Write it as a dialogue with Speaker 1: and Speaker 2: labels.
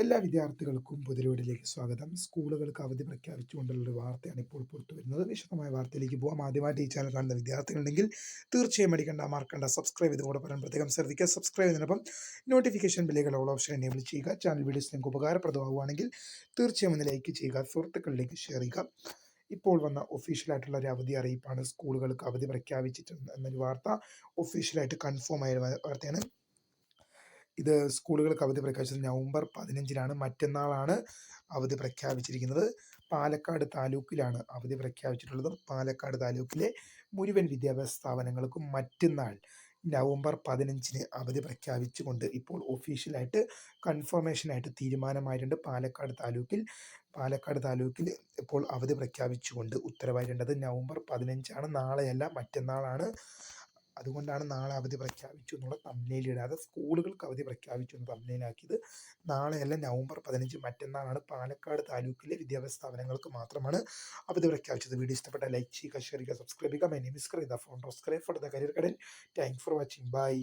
Speaker 1: എല്ലാ വിദ്യാർത്ഥികൾക്കും പുതിരോടിലേക്ക് സ്വാഗതം. സ്കൂളുകൾക്ക് അവധി പ്രഖ്യാപിച്ചുകൊണ്ടുള്ള ഒരു വാർത്തയാണ് ഇപ്പോൾ പുറത്തു വരുന്നത്. വിശദമായ വാർത്തയിലേക്ക് പോകാം ആദ്യമായിട്ട് ഈ ചാനൽ കാണുന്ന വിദ്യാർത്ഥികളുണ്ടെങ്കിൽ തീർച്ചയായും മടിക്കണ്ട മറക്കണ്ട. സബ്സ്ക്രൈബ് ചെയ്തുകൂടെ പറയാൻ പ്രത്യേകം ശ്രദ്ധിക്കുക. സബ്സ്ക്രൈബ് ചെയ്തതിനൊപ്പം നോട്ടിഫിക്കേഷൻ ബില്ലുകൾ ഓൾ ഓപ്ഷൻ എനേബിൾ ചെയ്യുക. ചാനൽ വീഡിയോസ് നിങ്ങൾക്ക് ഉപകാരപ്രദമാവുകയാണെങ്കിൽ തീർച്ചയായും ഒന്ന് ലൈക്ക് ചെയ്യുക. സുഹൃത്തുക്കളിലേക്ക് ഷെയർ ചെയ്യുക. ഇപ്പോൾ വന്ന ഒഫീഷ്യലായിട്ടുള്ള ഒരു അവധി അറിയിപ്പാണ് സ്കൂളുകൾക്ക് അവധി പ്രഖ്യാപിച്ചിട്ടുണ്ട് എന്നൊരു വാർത്ത ഒഫീഷ്യലായിട്ട് കൺഫേം ആയ വാർത്തയാണ്. ഇത് സ്കൂളുകൾക്ക് അവധി പ്രഖ്യാപിച്ചത് നവംബർ പതിനഞ്ചിനാണ്. മറ്റന്നാളാണ് അവധി പ്രഖ്യാപിച്ചിരിക്കുന്നത്. പാലക്കാട് താലൂക്കിലാണ് അവധി പ്രഖ്യാപിച്ചിട്ടുള്ളത്. പാലക്കാട് താലൂക്കിലെ മുഴുവൻ വിദ്യാഭ്യാസ സ്ഥാപനങ്ങൾക്കും മറ്റന്നാൾ നവംബർ പതിനഞ്ചിന് അവധി പ്രഖ്യാപിച്ചുകൊണ്ട് ഇപ്പോൾ ഒഫീഷ്യലായിട്ട് കൺഫർമേഷനായിട്ട് തീരുമാനമായിട്ടുണ്ട്. പാലക്കാട് താലൂക്കിൽ പാലക്കാട് താലൂക്കിൽ ഇപ്പോൾ അവധി പ്രഖ്യാപിച്ചുകൊണ്ട് ഉത്തരവായിട്ടുണ്ട്. നവംബർ പതിനഞ്ചാണ്. നാളെയല്ല മറ്റന്നാളാണ് അതുകൊണ്ടാണ് നാളെ അവധി പ്രഖ്യാപിച്ചു എന്നുള്ള തമ്മിലിടാതെ സ്കൂളുകൾക്ക് അവധി പ്രഖ്യാപിച്ചു എന്ന് തമ്മിലാക്കിയത് നാളെയല്ല നവംബർ പതിനഞ്ച് മറ്റന്നാളാണ് പാലക്കാട് താലൂക്കിലെ വിദ്യാഭ്യാസ സ്ഥാപനങ്ങൾക്ക് മാത്രമാണ് അവധി പ്രഖ്യാപിച്ചത്. വീഡിയോ ഇഷ്ടപ്പെട്ട ലൈക്ക് ചെയ്യുക ഷെയർ ചെയ്യുക സബ്സ്ക്രൈബ് ചെയ്യുക. My name is the phone for the career കടൻ thank for watching by